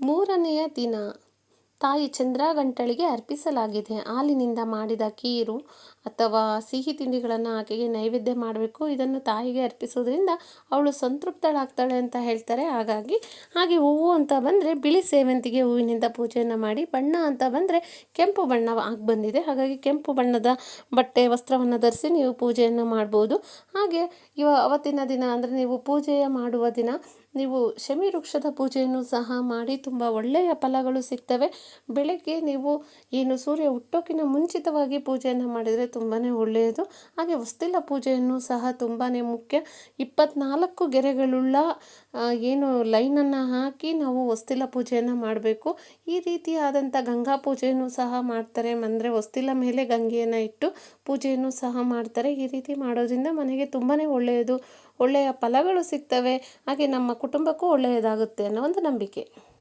ಮೂರನೆಯ ದಿನ ತಾಯಿ ಚಂದ್ರಗಂಟಳಿಗೆ ಅರ್ಪಿಸಲಾಗಿದೆ. ಹಾಲಿನಿಂದ ಮಾಡಿದ ಕೀರು ಅಥವಾ ಸಿಹಿ ತಿಂಡಿಗಳನ್ನು ಆಕೆಗೆ ನೈವೇದ್ಯ ಮಾಡಬೇಕು. ಇದನ್ನು ತಾಯಿಗೆ ಅರ್ಪಿಸೋದ್ರಿಂದ ಅವಳು ಸಂತೃಪ್ತಳಾಗ್ತಾಳೆ ಅಂತ ಹೇಳ್ತಾರೆ. ಹಾಗಾಗಿ ಹಾಗೆ ಹೂವು ಅಂತ ಬಂದರೆ ಬಿಳಿ ಸೇವಂತಿಗೆ ಹೂವಿನಿಂದ ಪೂಜೆಯನ್ನು ಮಾಡಿ, ಬಣ್ಣ ಅಂತ ಬಂದರೆ ಕೆಂಪು ಬಣ್ಣ ಆಗಿ ಬಂದಿದೆ. ಹಾಗಾಗಿ ಕೆಂಪು ಬಣ್ಣದ ಬಟ್ಟೆ, ವಸ್ತ್ರವನ್ನು ಧರಿಸಿ ನೀವು ಪೂಜೆಯನ್ನು ಮಾಡ್ಬೋದು. ಹಾಗೆ ಇವ ಅವತ್ತಿನ ದಿನ ಅಂದರೆ ನೀವು ಪೂಜೆಯ ಮಾಡುವ ದಿನ ನೀವು ಶಮಿ ವೃಕ್ಷದ ಪೂಜೆಯನ್ನು ಸಹ ಮಾಡಿ. ತುಂಬ ಒಳ್ಳೆಯ ಫಲಗಳು ಸಿಗ್ತವೆ. ಬೆಳಗ್ಗೆ ನೀವು ಏನು ಸೂರ್ಯ ಹುಟ್ಟೋಕಿನ ಮುಂಚಿತವಾಗಿ ಪೂಜೆಯನ್ನು ಮಾಡಿದರೆ ತುಂಬಾ ಒಳ್ಳೆಯದು. ಹಾಗೆ ವಸ್ತಿಲ ಪೂಜೆಯನ್ನು ಸಹ ತುಂಬಾ ಮುಖ್ಯ. ಇಪ್ಪತ್ನಾಲ್ಕು ಗೆರೆಗಳುಳ್ಳ ಏನು ಲೈನನ್ನು ಹಾಕಿ ನಾವು ವಸ್ತಿಲ ಪೂಜೆಯನ್ನು ಮಾಡಬೇಕು. ಈ ರೀತಿಯಾದಂಥ ಗಂಗಾ ಪೂಜೆಯನ್ನು ಸಹ ಮಾಡ್ತಾರೆ. ಅಂದರೆ ವಸ್ತಿಲ ಮೇಲೆ ಗಂಗೆಯನ್ನು ಇಟ್ಟು ಪೂಜೆಯನ್ನು ಸಹ ಮಾಡ್ತಾರೆ. ಈ ರೀತಿ ಮಾಡೋದ್ರಿಂದ ಮನೆಗೆ ತುಂಬಾ ಒಳ್ಳೆಯದು. ಒಳ್ಳೆಯ ಫಲಗಳು ಸಿಗ್ತವೆ. ಹಾಗೆ ನಮ್ಮ ಕುಟುಂಬಕ್ಕೂ ಒಳ್ಳೆಯದಾಗುತ್ತೆ ಅನ್ನೋ ಒಂದು ನಂಬಿಕೆ.